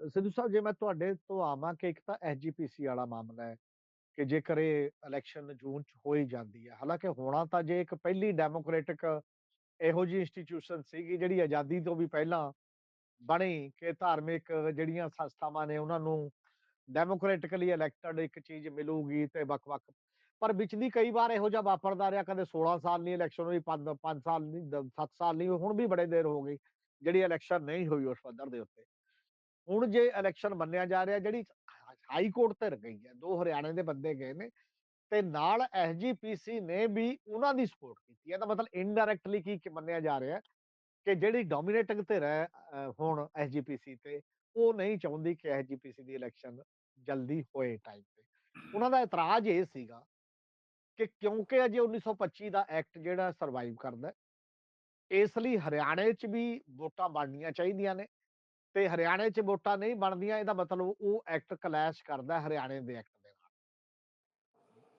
ਸਿੱਧੂ ਸਾਹਿਬ, ਜੇ ਮੈਂ ਤੁਹਾਡੇ ਤੋਂ ਆਵਾਂ ਕਿ ਇੱਕ ਤਾਂ ਐਸਜੀਪੀਸੀ ਵਾਲਾ ਮਾਮਲਾ ਹੈ ਕਿ ਜੇਕਰ ਇਹ ਇਲੈਕਸ਼ਨ ਜੂਨ ਚ ਹੋ ਹੀ ਜਾਂਦੀ ਹੈ, ਹਾਲਾਂਕਿ ਹੋਣਾ ਤਾਂ ਜੇ ਇੱਕ ਪਹਿਲੀ ਡੈਮੋਕ੍ਰੈਟਿਕ ਇਹੋ ਜਿਹੀ ਇੰਸਟੀਟਿਊਸ਼ਨ ਸੀਗੀ ਜਿਹੜੀ ਆਜ਼ਾਦੀ ਤੋਂ ਵੀ ਪਹਿਲਾਂ ਬਣੀ ਕਿ ਧਾਰਮਿਕ ਜਿਹੜੀਆਂ ਸੰਸਥਾਵਾਂ ਨੇ ਉਹਨਾਂ ਨੂੰ ਡੈਮੋਕ੍ਰੈਟਿਕਲੀ ਇਲੈਕਟਡ ਇੱਕ ਚੀਜ਼ ਮਿਲੂਗੀ ਤੇ ਵੱਖ-ਵੱਖ, ਪਰ ਵਿੱਚ ਕਈ ਵਾਰ ਇਹੋ ਜਿਹਾ ਵਾਪਰਦਾ ਰਿਹਾ ਕਦੇ 16 ਸਾਲ ਨਹੀਂ ਇਲੈਕਸ਼ਨ ਹੋਈ 5 5 ਸਾਲ ਨਹੀਂ 7 ਸਾਲ ਨਹੀਂ ਹੁਣ ਵੀ ਬੜੇ ਦੇਰ ਹੋ ਗਈ ਜਿਹੜੀ ਇਲੈਕਸ਼ਨ ਨਹੀਂ ਹੋਈ ਉਸ ਪੱਧਰ ਦੇ ਉੱਤੇ। ਹੁਣ ਜੇ ਇਲੈਕਸ਼ਨ ਮੰਨਿਆ ਜਾ ਰਿਹਾ, ਜਿਹੜੀ ਹਾਈ ਕੋਰਟ ਤੇ ਗਈ ਹੈ, ਦੋ ਹਰਿਆਣੇ ਦੇ ਬੰਦੇ ਗਏ ਨੇ, ਤੇ ਨਾਲ ਐਸਜੀਪੀਸੀ ਨੇ ਵੀ ਉਹਨਾਂ ਦੀ ਸਪੋਰਟ ਕੀਤੀ ਹੈ, ਤਾਂ ਮਤਲਬ ਇਨਡਾਇਰੈਕਟਲੀ ਕੀ ਮੰਨਿਆ ਜਾ ਰਿਹਾ ਕਿ ਜਿਹੜੀ ਡੋਮੀਨੇਟਿੰਗ ਧਿਰ ਹੈ ਹੁਣ ਐਸਜੀਪੀਸੀ ਤੇ, ਉਹ ਨਹੀਂ ਚਾਹੁੰਦੀ ਕਿ ਐਸਜੀਪੀਸੀ ਦੀ ਇਲੈਕਸ਼ਨ ਜਲਦੀ ਹੋਏ ਟਾਈਮ ਤੇ। ਉਹਨਾਂ ਦਾ ਇਤਰਾਜ਼ ਇਹ ਸੀਗਾ ਕਿ ਕਿਉਂਕਿ ਅਜੇ 1925 ਦਾ ਐਕਟ ਜਿਹੜਾ ਸਰਵਾਈਵ ਕਰਦਾ ਇਸ ਲਈ ਹਰਿਆਣੇ 'ਚ ਵੀ ਵੋਟਾਂ ਬਣਨੀਆਂ ਚਾਹੀਦੀਆਂ ਨੇ। ਤੇ ਹਰਿਆਣੇ 'ਚ ਵੋਟਾਂ ਨਹੀਂ ਬਣਦੀਆਂ, ਇਹਦਾ ਮਤਲਬ ਉਹ ਐਕਟ ਕਲੈਸ਼ ਕਰਦਾ ਹਰਿਆਣੇ ਦੇ ਐਕਟ ਦੇ ਨਾਲ।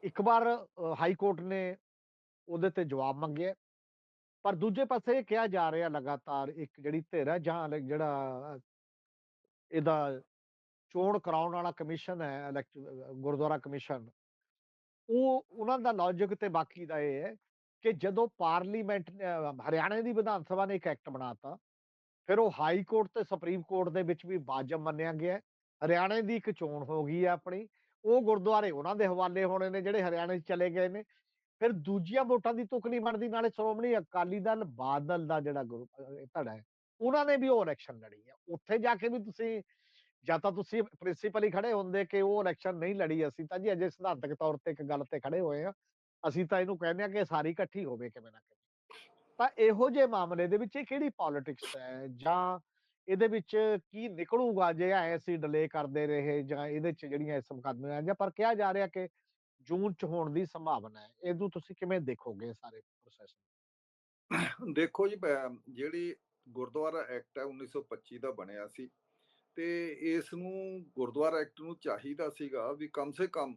ਇੱਕ ਵਾਰ ਹਾਈ ਕੋਰਟ ਨੇ ਉਹਦੇ ਤੇ ਜਵਾਬ ਮੰਗਿਆ। ਪਰ ਦੂਜੇ ਪਾਸੇ ਇਹ ਕਿਹਾ ਜਾ ਰਿਹਾ ਲਗਾਤਾਰ ਇੱਕ ਜਿਹੜੀ ਧਿਰ ਹੈ ਜਾਂ ਜਿਹੜਾ, ਇਹਦਾ ਚੋਣ ਕਰਾਉਣ ਵਾਲਾ ਕਮਿਸ਼ਨ ਹੈ, ਇਲੈਕਟ, ਗੁਰਦੁਆਰਾ ਕਮਿਸ਼ਨ, ਉਹ, ਉਹਨਾਂ ਦਾ ਲੌਜੀਕ ਤੇ ਬਾਕੀ ਦਾ ਇਹ ਹੈ ਕਿ ਜਦੋਂ ਪਾਰਲੀਮੈਂਟ ਹਰਿਆਣੇ ਦੀ ਵਿਧਾਨ ਸਭਾ ਨੇ ਇੱਕ ਐਕਟ ਬਣਾਤਾ ਫਿਰ ਉਹ ਹਾਈ ਕੋਰਟ ਤੇ ਸੁਪਰੀਮ ਕੋਰਟ ਦੇ ਵਿੱਚ ਵੀ ਵਾਜਬ ਮੰਨਿਆ ਗਿਆ ਹਰਿਆਣੇ ਦੀ ਇੱਕ ਚੋਣ ਹੋ ਗਈ ਹੈ ਆਪਣੀ। ਉਹ ਗੁਰਦੁਆਰੇ ਉਹਨਾਂ ਦੇ ਹਵਾਲੇ ਹੋਣੇ ਨੇ ਜਿਹੜੇ ਹਰਿਆਣੇ 'ਚ ਚਲੇ ਗਏ ਨੇ। ਫਿਰ ਦੂਜੀਆਂ ਵੋਟਾਂ ਦੀ ਤੁਕ ਨਹੀਂ ਬਣਦੀ। ਨਾਲੇ ਸ਼੍ਰੋਮਣੀ ਅਕਾਲੀ ਦਲ, ਬਾਦਲ ਦਾ ਜਿਹੜਾ ਧੜਾ ਹੈ, ਉਹਨਾਂ ਨੇ ਵੀ ਉਹ ਇਲੈਕਸ਼ਨ ਲੜੀ ਹੈ। ਉੱਥੇ ਜਾ ਕੇ ਵੀ ਤੁਸੀਂ ਜਾਂ ਤਾਂ ਤੁਸੀਂ ਪ੍ਰਿੰਸੀਪਲ ਹੀ ਖੜੇ ਹੁੰਦੇ ਕਿ ਉਹ ਇਲੈਕਸ਼ਨ ਨਹੀਂ ਲੜੀ। ਅਸੀਂ ਤਾਂ ਜੀ ਅਜੇ ਸਿਧਾਂਤਕ ਤੌਰ ਤੇ ਇੱਕ ਗੱਲ ਤੇ ਖੜੇ ਹੋਏ ਆ ਅਸੀਂ ਤਾਂ ਇਹਨੂੰ ਕਹਿੰਦੇ ਆ ਕਿ ਸਾਰੀ ਇਕੱਠੀ ਹੋਵੇ ਕਿਵੇਂ ਨਾ ਕਿਵੇਂ। ਤਾਂ ਇਹੋ ਜਿਹੇ ਮਾਮਲੇ ਦੇ ਵਿੱਚ ਇਹ ਕਿਹੜੀ ਪੋਲਿਟਿਕਸ ਹੈ? ਜਾਂ ਇਹਦੇ ਵਿੱਚ ਕੀ ਨਿਕਲੂਗਾ ਜੇ ਐ ਅਸੀਂ ਡਿਲੇ ਕਰਦੇ ਰਹੇ ਜਾਂ ਇਹਦੇ ਚ ਜਿਹੜੀਆਂ ਇਸ ਮੁਕੱਦਮੇ ਆ ਜਾਂ ਪਰ ਕਿਹਾ ਜਾ ਰਿਹਾ ਕਿ ਜੂਨ ਚ ਹੋਣ ਦੀ ਸੰਭਾਵਨਾ ਹੈ, ਇਹਨੂੰ ਤੁਸੀਂ ਕਿਵੇਂ ਦੇਖੋਗੇ ਸਾਰੇ ਪ੍ਰੋਸੈਸ ਦੇਖੋ ਜੀ ਜਿਹੜੀ ਗੁਰਦੁਆਰਾ ਐਕਟ ਹੈ 1925 ਦਾ ਬਣਿਆ ਸੀ ਤੇ ਇਸ ਨੂੰ ਗੁਰਦੁਆਰਾ ਐਕਟ ਨੂੰ ਚਾਹੀਦਾ ਸੀਗਾ ਵੀ ਕਮ ਸੇ ਕਮ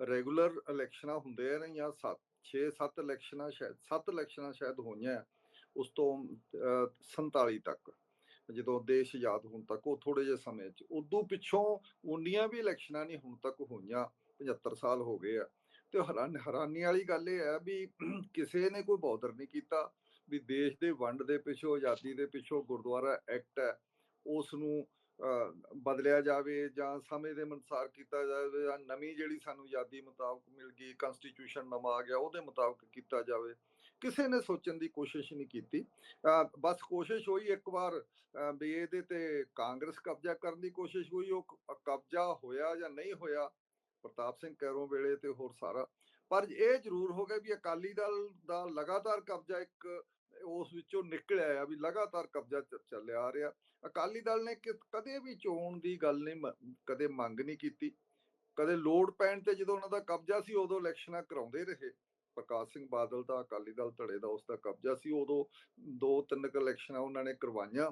ਰੈਗੂਲਰ ਇਲੈਕਸ਼ਨਾਂ ਹੁੰਦੇ ਨੇ ਜਾਂ 7 6-7 ਇਲੈਕਸ਼ਨਾਂ ਸ਼ਾਇਦ 7 ਇਲੈਕਸ਼ਨਾਂ ਸ਼ਾਇਦ ਹੋਈਆਂ ਉਸ ਤੋਂ 47 ਤੱਕ, ਜਦੋਂ ਦੇਸ਼ ਆਜ਼ਾਦ ਹੋਣ ਤੱਕ, ਉਹ ਥੋੜੇ ਜਿਹੇ ਸਮੇਂ 'ਚ, ਉਦੋਂ ਪਿੱਛੋਂ ਉਨੀਆਂ ਵੀ ਇਲੈਕਸ਼ਨਾਂ ਨਹੀਂ ਹੁਣ ਤੱਕ ਹੋਈਆਂ 75 ਸਾਲ ਹੋ ਗਏ ਆ। ਤੇ ਹੈਰਾਨ, ਹੈਰਾਨੀ ਵਾਲੀ ਗੱਲ ਇਹ ਹੈ ਵੀ ਕਿਸੇ ਨੇ ਕੋਈ ਬੌਦਰ ਨਹੀਂ ਕੀਤਾ ਵੀ ਦੇਸ਼ ਦੇ ਵੰਡ ਦੇ ਪਿੱਛੋਂ, ਆਜ਼ਾਦੀ ਦੇ ਪਿੱਛੋਂ ਗੁਰਦੁਆਰਾ ਐਕਟ ਹੈ, ਉਸ ਨੂੰ ਬਦਲਿਆ ਜਾਵੇ ਜਾਂ ਸਮੇਂ ਦੇ ਅਨੁਸਾਰ ਕੀਤਾ ਜਾਵੇ ਜਾਂ ਨਵੀਂ ਜਿਹੜੀ ਸਾਨੂੰ ਆਜ਼ਾਦੀ ਮੁਤਾਬਕ ਮਿਲ ਗਈ ਕਨਸਟੀਟਿਊਸ਼ਨ ਨਵਾਂ ਆ ਗਿਆ, ਉਹਦੇ ਮੁਤਾਬਕ ਕੀਤਾ ਜਾਵੇ। ਕਿਸੇ ਨੇ ਸੋਚਣ ਦੀ ਕੋਸ਼ਿਸ਼ ਨਹੀਂ ਕੀਤੀ। ਬਸ ਕੋਸ਼ਿਸ਼ ਹੋਈ ਇੱਕ ਵਾਰ ਵੀ ਇਹਦੇ ਤੇ ਕਾਂਗਰਸ ਕਬਜ਼ਾ ਕਰਨ ਦੀ ਕੋਸ਼ਿਸ਼ ਹੋਈ, ਉਹ ਕਬਜ਼ਾ ਹੋਇਆ ਜਾਂ ਨਹੀਂ ਹੋਇਆ, ਪ੍ਰਤਾਪ ਸਿੰਘ ਕੈਰੋਂ ਵੇਲੇ ਤੇ ਹੋਰ ਸਾਰਾ। ਪਰ ਇਹ ਜ਼ਰੂਰ ਹੋ ਗਿਆ ਵੀ ਅਕਾਲੀ ਦਲ ਦਾ ਲਗਾਤਾਰ ਕਬਜ਼ਾ ਇੱਕ ਉਸ ਵਿੱਚੋਂ ਨਿਕਲਿਆ ਆ ਵੀ ਲਗਾਤਾਰ ਕਬਜ਼ਾ ਚੱਲਿਆ ਆ ਰਿਹਾ। ਅਕਾਲੀ ਦਲ ਨੇ ਕਦੇ ਵੀ ਚੋਣ ਦੀ ਗੱਲ ਨਹੀਂ ਕਦੇ ਮੰਗ ਨਹੀਂ ਕੀਤੀ। ਕਦੇ ਲੋੜ ਪੈਣ ਤੇ ਜਦੋਂ ਉਹਨਾਂ ਦਾ ਕਬਜ਼ਾ ਸੀ, ਉਦੋਂ ਇਲੈਕਸ਼ਨਾਂ ਕਰਾਉਂਦੇ ਰਹੇ। ਪ੍ਰਕਾਸ਼ ਸਿੰਘ ਬਾਦਲ ਦਾ, ਅਕਾਲੀ ਦਲ ਧੜੇ ਦਾ ਉਸ ਦਾ ਕਬਜ਼ਾ ਸੀ, ਉਦੋਂ ਦੋ ਤਿੰਨ ਇਲੈਕਸ਼ਨਾਂ ਉਹਨਾਂ ਨੇ ਕਰਵਾਈਆਂ।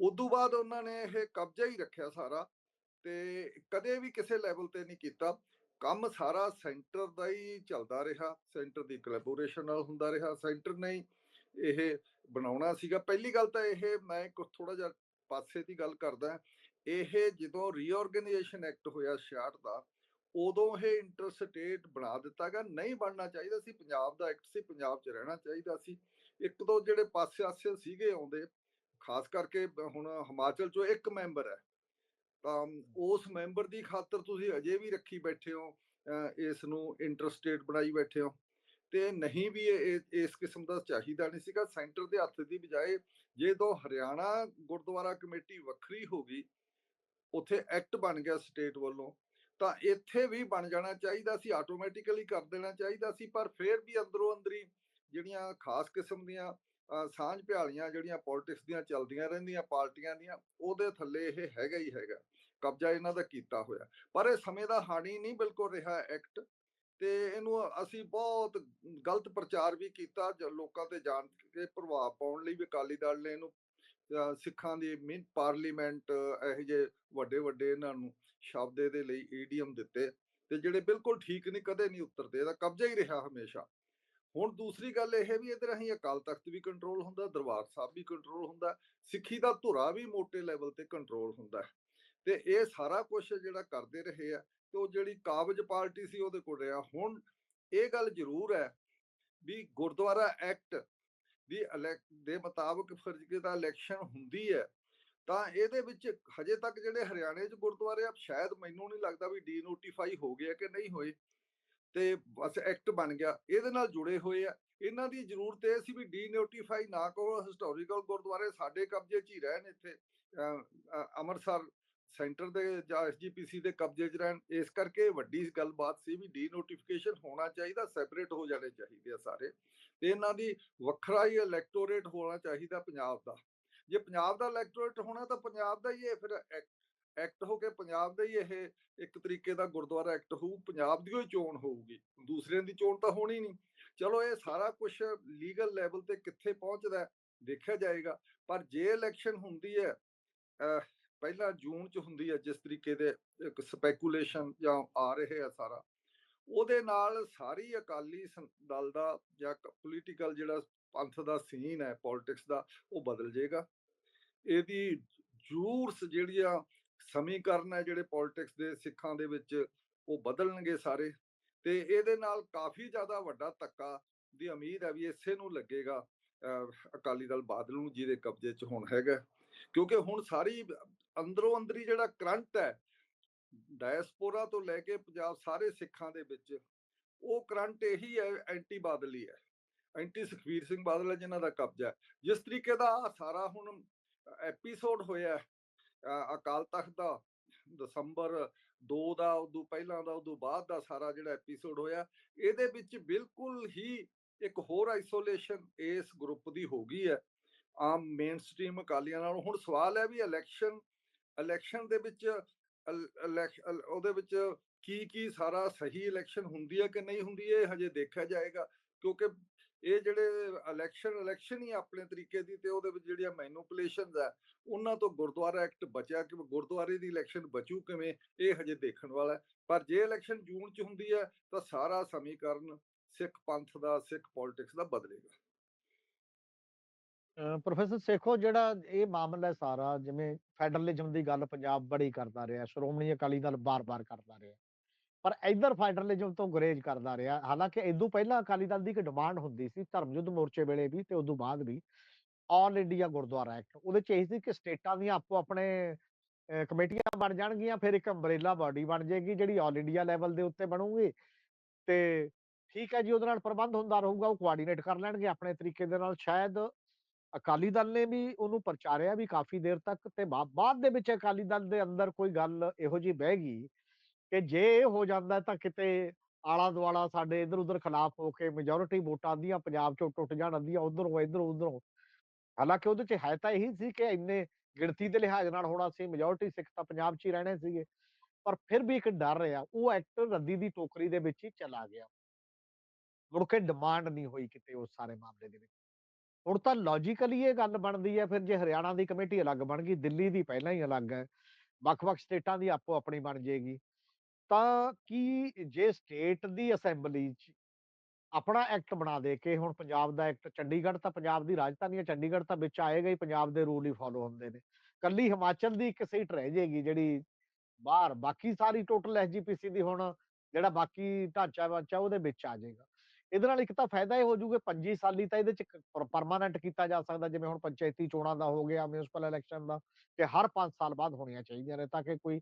ਉਦੋਂ ਬਾਅਦ ਉਹਨਾਂ ਨੇ ਇਹ ਕਬਜ਼ਾ ਹੀ ਰੱਖਿਆ ਸਾਰਾ ਤੇ ਕਦੇ ਵੀ ਕਿਸੇ ਲੈਵਲ ਤੇ ਨਹੀਂ ਕੀਤਾ। ਕੰਮ ਸਾਰਾ ਸੈਂਟਰ ਦਾ ਹੀ ਚੱਲਦਾ ਰਿਹਾ। ਸੈਂਟਰ ਦੀ ਕੋਲੈਬੋਰੇਸ਼ਨ ਨਾਲ ਹੁੰਦਾ ਰਿਹਾ। ਸੈਂਟਰ ਨੇ ਇਹ ਬਣਾਉਣਾ ਸੀਗਾ। ਪਹਿਲੀ ਗੱਲ ਤਾਂ ਇਹ ਮੈਂ ਥੋੜਾ ਜਿਹਾ ਪਾਸੇ ਦੀ ਗੱਲ ਕਰਦਾ ਇਹ ਜਦੋਂ ਰੀਆਰਗੇਨਾਈਜੇਸ਼ਨ ਐਕਟ ਹੋਇਆ 66 ਦਾ, ਉਦੋਂ ਇਹ ਇੰਟਰਸਟੇਟ ਬਣਾ ਦਿੱਤਾ ਗਿਆ। ਨਹੀਂ ਬਣਨਾ ਚਾਹੀਦਾ ਸੀ। ਪੰਜਾਬ ਦਾ ਐਕਟ ਸੀ। ਪੰਜਾਬ 'ਚ ਰਹਿਣਾ ਚਾਹੀਦਾ ਸੀ। ਇੱਕ ਦੋ ਜਿਹੜੇ ਪਾਸੇ ਆਸੇ ਸੀਗੇ ਆਉਂਦੇ, ਖਾਸ ਕਰਕੇ ਹੁਣ ਹਿਮਾਚਲ 'ਚੋਂ ਇੱਕ ਮੈਂਬਰ ਹੈ। ਤਾਂ ਉਸ ਮੈਂਬਰ ਦੀ ਖਾਤਰ ਤੁਸੀਂ ਅਜੇ ਵੀ ਰੱਖੀ ਬੈਠੇ ਹੋ। ਇਸ ਨੂੰ ਇੰਟਰਸਟੇਟ ਬਣਾਈ ਬੈਠੇ ਹੋ। ਤੇ ਨਹੀਂ ਵੀ ਇਹ ਇਸ ਕਿਸਮ ਦਾ ਚਾਹੀਦਾ ਨਹੀਂ ਸੀਗਾ। ਸੈਂਟਰ ਦੇ ਹੱਥ ਦੀ ਬਜਾਏ ਜੇ ਦੋ ਹਰਿਆਣਾ ਗੁਰਦੁਆਰਾ ਕਮੇਟੀ ਵੱਖਰੀ ਹੋ ਗਈ, ਉੱਥੇ ਐਕਟ ਬਣ ਗਿਆ ਸਟੇਟ ਵੱਲੋਂ, ਤਾਂ ਇੱਥੇ ਵੀ ਬਣ ਜਾਣਾ ਚਾਹੀਦਾ ਸੀ, ਆਟੋਮੈਟਿਕਲੀ ਕਰ ਦੇਣਾ ਚਾਹੀਦਾ ਸੀ, ਪਰ ਫਿਰ ਵੀ ਅੰਦਰੋਂ ਅੰਦਰੀ ਜਿਹੜੀਆਂ ਖਾਸ ਕਿਸਮ ਦੀਆਂ ਸਾਂਝ ਭਿਆਲੀਆਂ ਜਿਹੜੀਆਂ ਪੋਲਿਟਿਕਸ ਦੀਆਂ ਚੱਲਦੀਆਂ ਰਹਿੰਦੀਆਂ ਪਾਰਟੀਆਂ ਦੀਆਂ, ਉਹਦੇ ਥੱਲੇ ਇਹ ਹੈਗਾ ਹੀ ਹੈਗਾ, ਕਬਜ਼ਾ ਇਹਨਾਂ ਦਾ ਕੀਤਾ ਹੋਇਆ। ਪਰ ਇਹ ਸਮੇਂ ਦਾ ਹਾਣੀ ਨਹੀਂ ਬਿਲਕੁਲ ਰਿਹਾ ਐਕਟ। ਤੇ ਇਹਨੂੰ ਅਸੀਂ ਬਹੁਤ ਗਲਤ ਪ੍ਰਚਾਰ ਵੀ ਕੀਤਾ ਲੋਕਾਂ ਤੇ ਜਾਣ ਕੇ ਪ੍ਰਭਾਵ ਪਾਉਣ ਲਈ ਵੀ ਅਕਾਲੀ ਦਲ ਨੇ ਇਹਨੂੰ ਸਿੱਖਾਂ ਦੀ ਮਿੰਟ ਪਾਰਲੀਮੈਂਟ ਇਹ ਜੇ ਵੱਡੇ ਵੱਡੇ ਇਹਨਾਂ ਨੂੰ ਸ਼ਬਦ ਦੇ ਲਈ ਈਡੀਐਮ ਦਿੱਤੇ ਤੇ ਜਿਹੜੇ ਬਿਲਕੁਲ ਠੀਕ ਨਹੀਂ ਕਦੇ ਨਹੀਂ ਉਤਰਦੇ, ਇਹਦਾ ਕਬਜ਼ਾ ਹੀ ਰਿਹਾ ਹਮੇਸ਼ਾ। ਹੁਣ ਦੂਸਰੀ ਗੱਲ ਇਹ ਵੀ ਇਹਦੇ ਰਾਹੀਂ ਅਕਾਲ ਤਖਤ ਵੀ ਕੰਟਰੋਲ ਹੁੰਦਾ, ਦਰਬਾਰ ਸਾਹਿਬ ਵੀ ਕੰਟਰੋਲ ਹੁੰਦਾ, ਸਿੱਖੀ ਦਾ ਧੁਰਾ ਵੀ ਮੋਟੇ ਲੈਵਲ ਤੇ ਕੰਟਰੋਲ ਹੁੰਦਾ। ਤੇ ਇਹ ਸਾਰਾ ਕੁਝ ਜਿਹੜਾ ਕਰਦੇ ਰਹੇ ਆ ਤੇ ਉਹ ਜਿਹੜੀ ਕਾਬਜ ਪਾਰਟੀ ਸੀ ਉਹਦੇ ਕੋਲ ਰਿਹਾ। ਹੁਣ ਇਹ ਗੱਲ ਜ਼ਰੂਰ ਹੈ ਵੀ ਗੁਰਦੁਆਰਾ ਐਕਟ ਦੀ elec- ਦੇ ਮੁਤਾਬਕ ਫਰਜ਼ੀ ਦਾ ਇਲੈਕਸ਼ਨ ਹੁੰਦੀ ਹੈ ਤਾਂ ਇਹਦੇ ਵਿੱਚ ਹਜੇ ਤੱਕ ਜਿਹੜੇ ਹਰਿਆਣੇ 'ਚ ਗੁਰਦੁਆਰੇ ਆ ਸ਼ਾਇਦ ਮੈਨੂੰ ਨਹੀਂ ਲੱਗਦਾ ਵੀ ਡੀ ਨੋਟੀਫਾਈ ਹੋ ਗਿਆ ਕਿ ਨਹੀਂ ਹੋਏ ਤੇ ਬਸ ਐਕਟ ਬਣ ਗਿਆ। ਇਹਦੇ ਨਾਲ ਜੁੜੇ ਹੋਏ ਆ। ਇਹਨਾਂ ਦੀ ਜ਼ਰੂਰਤ ਇਹ ਸੀ ਵੀ ਡੀ ਨੋਟੀਫਾਈ ਨਾ ਕਰੋ। ਹਿਸਟੋਰੀਕਲ ਗੁਰਦੁਆਰੇ ਸਾਡੇ ਕਬਜ਼ੇ 'ਚ ਹੀ ਰਹਿਣ ਇੱਥੇ ਅਹ, ਅੰਮ੍ਰਿਤਸਰ ਸੈਂਟਰ ਦੇ ਜਾਂ ਐਸਜੀਪੀਸੀ ਦੇ ਕਬਜ਼ੇ 'ਚ ਰਹਿਣ, ਇਸ ਕਰਕੇ ਵੱਡੀ ਗੱਲਬਾਤ ਸੀ ਵੀ ਡੀ ਨੋਟੀਫਿਕੇਸ਼ਨ ਹੋਣਾ ਚਾਹੀਦਾ ਸੈਪਰੇਟ ਹੋ ਜਾਣੇ ਚਾਹੀਦੇ ਆ ਸਾਰੇ। ਤੇ ਇਹਨਾਂ ਦੀ ਵੱਖਰਾ ਹੀ ਇਲੈਕਟੋਰੇਟ ਹੋਣਾ ਚਾਹੀਦਾ ਪੰਜਾਬ ਦਾ। ਜੇ ਪੰਜਾਬ ਦਾ ਇਲੈਕਟੋਰੇਟ ਹੋਣਾ ਤਾਂ ਪੰਜਾਬ ਦਾ ਹੀ ਇਹ ਫਿਰ ਐਕਟ ਹੋ ਕੇ ਪੰਜਾਬ ਦਾ ਹੀ ਇਹ। ਇੱਕ ਤਰੀਕੇ ਦਾ ਗੁਰਦੁਆਰਾ ਐਕਟ ਹੋਊ, ਪੰਜਾਬ ਦੀ ਹੀ ਚੋਣ ਹੋਊਗੀ, ਦੂਸਰਿਆਂ ਦੀ ਚੋਣ ਤਾਂ ਹੋਣੀ ਨਹੀਂ। ਚਲੋ ਇਹ ਸਾਰਾ ਕੁਝ ਲੀਗਲ ਲੈਵਲ ਤੇ ਕਿੱਥੇ ਪਹੁੰਚਦਾ, ਦੇਖਿਆ ਜਾਏਗਾ। ਪਰ ਜੇ ਇਲੈਕਸ਼ਨ ਹੁੰਦੀ ਹੈ ਪਹਿਲਾਂ ਜੂਨ ਚ ਹੁੰਦੀ ਹੈ ਜਿਸ ਤਰੀਕੇ ਦੇ ਇੱਕ ਸਪੈਕੂਲੇਸ਼ਨ ਜਾਂ ਆ ਰਹੇ ਆ ਸਾਰਾ ਉਹਦੇ ਨਾਲ ਸਾਰੀ ਅਕਾਲੀ ਸੰ- ਦਲ ਦਾ ਜਾਂ ਪੋਲੀਟੀਕਲ ਜਿਹੜਾ ਪੰਥ ਦਾ ਸੀਨ ਹੈ ਪੋਲਿਟਿਕਸ ਦਾ ਉਹ ਬਦਲ ਜਾਏਗਾ। ਇਹਦੀ ਜੂਰਸ ਜਿਹੜੀਆਂ ਸਮੀਕਰਨ ਹੈ ਜਿਹੜੇ ਪੋਲਿਟਿਕਸ ਦੇ ਸਿੱਖਾਂ ਦੇ ਵਿੱਚ ਉਹ ਬਦਲਣਗੇ ਸਾਰੇ। ਤੇ ਇਹਦੇ ਨਾਲ ਕਾਫੀ ਜ਼ਿਆਦਾ ਵੱਡਾ ਧੱਕਾ ਦੀ ਉਮੀਦ ਹੈ ਵੀ ਇਸੇ ਨੂੰ ਲੱਗੇਗਾ ਅਹ, ਅਕਾਲੀ ਦਲ ਬਾਦਲ ਨੂੰ ਜਿਹਦੇ ਕਬਜ਼ੇ 'ਚ ਹੁਣ ਹੈਗਾ। ਕਿਉਂਕਿ ਹੁਣ ਸਾਰੀ ਅੰਦਰੋਂ ਅੰਦਰੀ ਜਿਹੜਾ ਕਰੰਟ ਹੈ, ਡਾਇਸਪੋਰਾ ਤੋਂ ਲੈ ਕੇ ਪੰਜਾਬ ਸਾਰੇ ਸਿੱਖਾਂ ਦੇ ਵਿੱਚ, ਉਹ ਕਰੰਟ ਇਹੀ ਹੈ, ਐਂਟੀ ਬਾਦਲੀ ਹੈ। ਐਂਟੀ ਸੁਖਬੀਰ ਸਿੰਘ ਬਾਦਲ ਹੈ, ਜਿਨ੍ਹਾਂ ਦਾ ਕਬਜ਼ਾ ਜਿਸ ਤਰੀਕੇ ਦਾ ਸਾਰਾ ਹੁਣ ਐਪੀਸੋਡ ਹੋਇਆ ਅਕਾਲ ਤਖਤ ਦਾ, ਦਸੰਬਰ 2 ਦਾ, ਉਦੋਂ ਪਹਿਲਾਂ ਦਾ, ਉਦੋਂ ਬਾਅਦ ਦਾ ਸਾਰਾ ਜਿਹੜਾ ਐਪੀਸੋਡ ਹੋਇਆ, ਇਹਦੇ ਵਿੱਚ ਬਿਲਕੁਲ ਹੀ ਇੱਕ ਹੋਰ ਆਈਸੋਲੇਸ਼ਨ ਇਸ ਗਰੁੱਪ ਦੀ ਹੋ ਗਈ ਹੈ। ਆਮ ਮੇਨ ਸਟ੍ਰੀਮ ਅਕਾਲੀਆਂ ਨਾਲ। ਹੁਣ ਸਵਾਲ ਹੈ ਵੀ ਇਲੈਕਸ਼ਨ ਇਲੈਕਸ਼ਨ ਦੇ ਵਿੱਚ ਇਲੈਕ- ਉਹਦੇ ਵਿੱਚ ਕੀ ਕੀ ਸਾਰਾ ਸਹੀ ਇਲੈਕਸ਼ਨ ਹੁੰਦੀ ਹੈ ਕਿ ਨਹੀਂ ਹੁੰਦੀ, ਇਹ ਹਜੇ ਦੇਖਿਆ ਜਾਏਗਾ। ਕਿਉਂਕਿ ਇਹ ਜਿਹੜੇ ਇਲੈਕਸ਼ਨ ਇਲੈਕਸ਼ਨ ਹੀ ਆਪਣੇ ਤਰੀਕੇ ਦੀ ਤੇ ਉਹਦੇ ਵਿੱਚ ਜਿਹੜੀਆਂ ਮੈਨੂਪੂਲੇਸ਼ਨਸ ਹੈ, ਉਹਨਾਂ ਤੋਂ ਗੁਰਦੁਆਰਾ ਐਕਟ ਬਚਿਆ ਕਿ ਗੁਰਦੁਆਰੇ ਦੀ ਇਲੈਕਸ਼ਨ ਬਚੂ ਕਿਵੇਂ, ਇਹ ਹਜੇ ਦੇਖਣ ਵਾਲਾ ਪਰ ਜੇ ਇਲੈਕਸ਼ਨ ਜੂਨ ਚ ਹੁੰਦੀ ਹੈ, ਤਾਂ ਸਾਰਾ ਸਮੀਕਰਨ ਸਿੱਖ ਪੰਥ ਦਾ, ਸਿੱਖ ਪੋਲਿਟਿਕਸ ਦਾ ਬਦਲੇਗਾ। ਪ੍ਰੋਫੈਸਰ ਸੇਖੋ, ਜਿਹੜਾ ਇਹ ਮਾਮਲਾ ਸਾਰਾ, ਜਿਵੇਂ ਫੈਡਰਲਿਜ਼ਮ ਦੀ ਗੱਲ ਪੰਜਾਬ ਬੜੀ ਕਰਦਾ ਰਿਹਾ, ਸ਼੍ਰੋਮਣੀ ਅਕਾਲੀ ਦਲ ਬਾਰ-ਬਾਰ ਕਰਦਾ ਰਿਹਾ। ਪਰ ਇਧਰ ਫੈਡਰਲਿਜ਼ਮ ਤੋਂ ਗੁਰੇਜ਼ ਕਰਦਾ ਰਿਹਾ, ਹਾਲਾਂਕਿ ਇਦੋਂ ਪਹਿਲਾਂ ਅਕਾਲੀ ਦਲ ਦੀ ਇੱਕ ਡਿਮਾਂਡ ਹੁੰਦੀ ਸੀ ਧਰਮ ਯੁੱਧ ਮੋਰਚੇ ਵੇਲੇ ਵੀ ਤੇ ਉਦੋਂ ਬਾਅਦ ਵੀ ਆਲ ਇੰਡੀਆ ਗੁਰਦੁਆਰਾ ਐਕਟ ਉਹਦੇ ਚ ਇਹ ਸੀ ਕਿ ਸਟੇਟਾਂ ਦੀਆਂ ਆਪੋ ਆਪਣੇ ਕਮੇਟੀਆਂ ਬਣ ਜਾਣਗੀਆਂ, ਫਿਰ ਇੱਕ ਅੰਬਰੇਲਾ ਬਾਡੀ ਬਣ ਜਾਏਗੀ, ਜਿਹੜੀ ਆਲ ਇੰਡੀਆ ਲੈਵਲ ਦੇ ਉੱਤੇ ਬਣੂਗੀ। ਤੇ ਠੀਕ ਹੈ ਜੀ, ਉਹਦੇ ਨਾਲ ਪ੍ਰਬੰਧ ਹੁੰਦਾ ਰਹੂਗਾ, ਉਹ ਕੋਆਰਡੀਨੇਟ ਕਰ ਲੈਣਗੇ, ਆਪਣੇ ਤਰੀਕੇ ਦੇ ਨਾਲ ਸ਼ਾਇਦ ਅਕਾਲੀ ਦਲ ਨੇ ਵੀ ਉਹਨੂੰ ਪ੍ਰਚਾਰਿਆ ਵੀ ਕਾਫੀ ਦੇਰ ਤੱਕ ਤੇ ਬਾਅਦ ਦੇ ਵਿੱਚ ਅਕਾਲੀ ਦਲ ਦੇ ਅੰਦਰ ਕੋਈ ਗੱਲ ਇਹੋ ਜਿਹੀ ਬਹਿ ਗਈ ਕਿ ਜੇ ਇਹ ਹੋ ਜਾਂਦਾ ਤਾਂ ਕਿਤੇ ਆਲਾ ਦੁਆਲਾ ਸਾਡੇ ਇਧਰ ਉਧਰ ਖਿਲਾਫ ਹੋ ਕੇ ਮੈਜੋਰਿਟੀ ਵੋਟਾਂ ਦੀਆਂ ਪੰਜਾਬ ਚੋਂ ਟੁੱਟ ਜਾਣ ਅੱਧੀਆਂ ਉਧਰੋਂ, ਇਧਰੋਂ, ਉਧਰੋਂ। ਹਾਲਾਂਕਿ ਉਹਦੇ ਚ ਹੈ ਤਾਂ ਇਹੀ ਸੀ ਕਿ ਇੰਨੇ ਗਿਣਤੀ ਦੇ ਲਿਹਾਜ਼ ਨਾਲ ਹੋਣਾ ਸੀ ਮੈਜੋਰਿਟੀ ਸਿੱਖ ਤਾਂ ਪੰਜਾਬ 'ਚ ਹੀ ਰਹਿਣੇ ਸੀਗੇ, ਪਰ ਫਿਰ ਵੀ ਇੱਕ ਡਰ ਰਿਹਾ, ਉਹ ਐਕਟ ਰੱਦੀ ਦੀ ਟੋਕਰੀ ਦੇ ਵਿੱਚ ਹੀ ਚਲਾ ਗਿਆ। ਮੁੜ ਕੇ ਡਿਮਾਂਡ ਨਹੀਂ ਹੋਈ ਕਿਤੇ ਉਸ ਸਾਰੇ ਮਾਮਲੇ ਦੇ ਵਿੱਚ। ਹੁਣ ਤਾਂ ਲੌਜੀਕਲੀ ਇਹ ਗੱਲ ਬਣਦੀ ਹੈ, ਫਿਰ ਜੇ ਹਰਿਆਣਾ ਦੀ ਕਮੇਟੀ ਅਲੱਗ ਬਣ ਗਈ, ਦਿੱਲੀ ਦੀ ਪਹਿਲਾਂ ਹੀ ਅਲੱਗ ਹੈ, ਵੱਖ-ਵੱਖ ਸਟੇਟਾਂ ਦੀ ਆਪੋ ਆਪਣੀ ਬਣ ਜਾਏਗੀ ਤਾਂ ਕੀ ਜੇ ਸਟੇਟ ਦੀ ਅਸੈਂਬਲੀ 'ਚ ਆਪਣਾ ਐਕਟ ਬਣਾ ਦੇ ਕੇ ਹੁਣ ਪੰਜਾਬ ਦਾ ਐਕਟ, ਚੰਡੀਗੜ੍ਹ ਤਾਂ ਪੰਜਾਬ ਦੀ ਰਾਜਧਾਨੀ ਹੈ, ਚੰਡੀਗੜ੍ਹ ਤਾਂ ਵਿੱਚ ਆਏਗਾ ਹੀ ਪੰਜਾਬ ਦੇ ਰੂਲ ਹੀ ਫਾਲੋ ਹੁੰਦੇ ਨੇ, ਕੱਲੀ ਹਿਮਾਚਲ ਦੀ ਇੱਕ ਸੀਟ ਰਹਿ ਜਾਏਗੀ ਜਿਹੜੀ ਬਾਹਰ, ਬਾਕੀ ਸਾਰੀ ਟੋਟਲ ਐਸਜੀਪੀਸੀ ਦੀ ਹੁਣ ਜਿਹੜਾ ਬਾਕੀ ਢਾਂਚਾ ਵਾਂਚਾ ਉਹਦੇ ਵਿੱਚ ਆ ਜਾਏਗਾ ਇਹਦੇ ਨਾਲ ਇੱਕ ਤਾਂ ਫਾਇਦਾ ਇਹ ਹੋ ਜਾਊਗਾ 25 ਸਾਲੀ ਤਾਂ ਇਹਦੇ ਚ ਪਰਮਾਨੈਂਟ ਕੀਤਾ ਜਾ ਸਕਦਾ, ਜਿਵੇਂ ਹੁਣ ਪੰਚਾਇਤੀ ਚੋਣਾਂ ਦਾ ਹੋ ਗਿਆ ਮਿਊਨਿਸਪਲ ਇਲੈਕਸ਼ਨ ਦਾ ਕਿ ਹਰ 5 ਸਾਲ ਬਾਅਦ ਹੋਣੀਆਂ ਚਾਹੀਦੀਆਂ ਨੇ, ਤਾਂ ਕਿ ਕੋਈ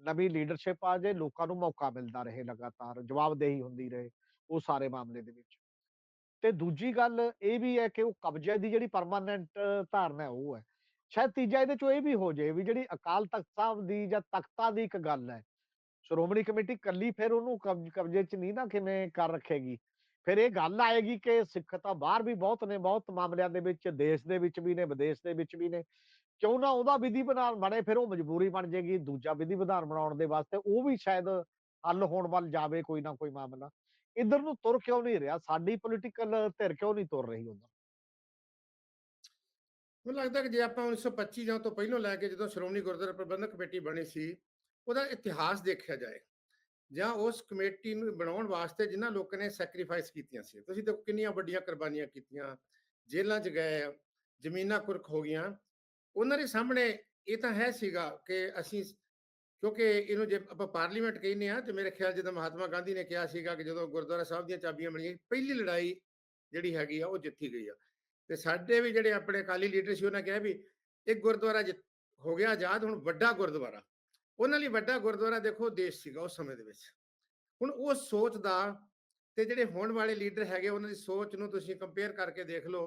ਨਵੀਂ ਲੀਡਰਸ਼ਿਪ ਆ ਜਾਏ, ਲੋਕਾਂ ਨੂੰ ਮੌਕਾ ਮਿਲਦਾ ਰਹੇ ਲਗਾਤਾਰ, ਜਵਾਬਦੇਹੀ ਹੁੰਦੀ ਰਹੇ ਉਹ ਸਾਰੇ ਮਾਮਲੇ ਦੇ ਵਿੱਚ। ਤੇ ਦੂਜੀ ਗੱਲ ਇਹ ਵੀ ਹੈ ਕਿ ਉਹ ਕਬਜ਼ੇ ਦੀ ਜਿਹੜੀ ਪਰਮਾਨੈਂਟ ਧਾਰਨਾ ਹੈ, ਉਹ ਹੈ। ਸ਼ਾਇਦ ਤੀਜਾ ਇਹਦੇ ਚੋਂ ਇਹ ਵੀ ਹੋ ਜਾਏ ਵੀ ਜਿਹੜੀ ਅਕਾਲ ਤਖਤ ਸਾਹਿਬ ਦੀ ਜਾਂ ਤਖਤਾਂ ਦੀ ਇੱਕ ਗੱਲ ਹੈ, ਸ਼੍ਰੋਮਣੀ ਕਮੇਟੀ ਕੱਲੀ ਫਿਰ ਉਹਨੂੰ ਕਬਜ਼- ਕਬਜ਼ੇ 'ਚ ਨਹੀਂ ਨਾ ਕਿਵੇਂ ਕਰ ਰੱਖੇਗੀ। ਫਿਰ ਇਹ ਗੱਲ ਆਏਗੀ ਕਿ ਸਿੱਖ ਤਾਂ ਬਾਹਰ ਵੀ ਬਹੁਤ ਨੇ, ਬਹੁਤ ਮਾਮਲਿਆਂ ਦੇ ਵਿੱਚ, ਦੇਸ਼ ਦੇ ਵਿੱਚ ਵੀ ਨੇ, ਵਿਦੇਸ਼ ਦੇ ਵਿੱਚ ਵੀ ਨੇ। ਕਿਉਂ ਨਾ ਉਹਦਾ ਵਿਧੀ ਵਿਧਾਨ ਬਣੇ, ਫਿਰ ਉਹ ਮਜਬੂਰੀ ਬਣ ਜਾਏਗੀ, ਦੂਜਾ ਵਿਧੀ ਵਿਧਾਨ ਬਣਾਉਣ ਦੇ ਵਾਸਤੇ ਉਹ ਵੀ ਸ਼ਾਇਦ ਹੱਲ ਹੋਣ ਵੱਲ ਜਾਵੇ ਕੋਈ ਨਾ ਕੋਈ ਮਾਮਲਾ। ਇਧਰ ਨੂੰ ਤੁਰ ਕਿਉਂ ਨਹੀਂ ਰਿਹਾ? ਸਾਡੀ ਪੋਲੀਟੀਕਲ ਧਿਰ ਕਿਉਂ ਨਹੀਂ ਤੁਰ ਰਹੀ ਉਧਰ? ਮੈਨੂੰ ਲੱਗਦਾ ਕਿ ਜੇ ਆਪਾਂ 1925 ਜਾਂ ਤੋਂ ਪਹਿਲਾਂ ਲੈ ਕੇ ਜਦੋਂ ਸ਼੍ਰੋਮਣੀ ਗੁਰਦੁਆਰਾ ਪ੍ਰਬੰਧਕ ਕਮੇਟੀ ਬਣੀ ਸੀ, ਉਹਦਾ ਇਤਿਹਾਸ ਦੇਖਿਆ ਜਾਏ। ਜਾਂ ਉਸ ਕਮੇਟੀ ਨੂੰ ਬਣਾਉਣ ਵਾਸਤੇ ਜਿਨ੍ਹਾਂ ਲੋਕਾਂ ਨੇ ਸੈਕਰੀਫਾਈਸ ਕੀਤੀਆਂ ਸੀ। ਤੁਸੀਂ ਦੇਖੋ ਕਿੰਨੀਆਂ ਵੱਡੀਆਂ ਕੁਰਬਾਨੀਆਂ ਕੀਤੀਆਂ। ਜੇਲ੍ਹਾਂ 'ਚ ਗਏ, ਜ਼ਮੀਨਾਂ ਕੁਰਕ ਹੋ ਗਈਆਂ। ਉਹਨਾਂ ਦੇ ਸਾਹਮਣੇ ਇਹ ਤਾਂ ਹੈ ਸੀਗਾ ਕਿ ਅਸੀਂ ਕਿਉਂਕਿ ਇਹਨੂੰ ਜੇ ਆਪਾਂ ਪਾਰਲੀਮੈਂਟ ਕਹਿੰਦੇ ਆ ਤੇ ਮੇਰੇ ਖਿਆਲ ਜਦੋਂ ਮਹਾਤਮਾ ਗਾਂਧੀ ਨੇ ਕਿਹਾ ਸੀਗਾ ਕਿ ਜਦੋਂ ਗੁਰਦੁਆਰਾ ਸਾਹਿਬ ਦੀਆਂ ਚਾਬੀਆਂ ਮਿਲੀਆਂ ਪਹਿਲੀ ਲੜਾਈ ਜਿਹੜੀ ਹੈਗੀ ਆ ਉਹ ਜਿੱਤੀ ਗਈ ਆ। ਤੇ ਸਾਡੇ ਵੀ ਜਿਹੜੇ ਆਪਣੇ ਅਕਾਲੀ ਲੀਡਰ ਸੀ, ਉਹਨਾਂ ਕਿਹਾ ਵੀ ਇੱਕ ਗੁਰਦੁਆਰਾ ਜਿੱਤ- ਹੋ ਗਿਆ ਆਜ਼ਾਦ, ਹੁਣ ਵੱਡਾ ਗੁਰਦੁਆਰਾ। ਉਹਨਾਂ ਲਈ ਵੱਡਾ ਗੁਰਦੁਆਰਾ ਦੇਖੋ ਦੇਸ਼ ਸੀਗਾ ਉਸ ਸਮੇਂ ਦੇ ਵਿੱਚ। ਹੁਣ ਉਹ ਸੋਚ ਦਾ ਤੇ ਜਿਹੜੇ ਹੋਣ ਵਾਲੇ ਲੀਡਰ ਹੈਗੇ ਉਹਨਾਂ ਦੀ ਸੋਚ ਨੂੰ ਤੁਸੀਂ ਕੰਪੇਅਰ ਕਰਕੇ ਦੇਖ ਲਓ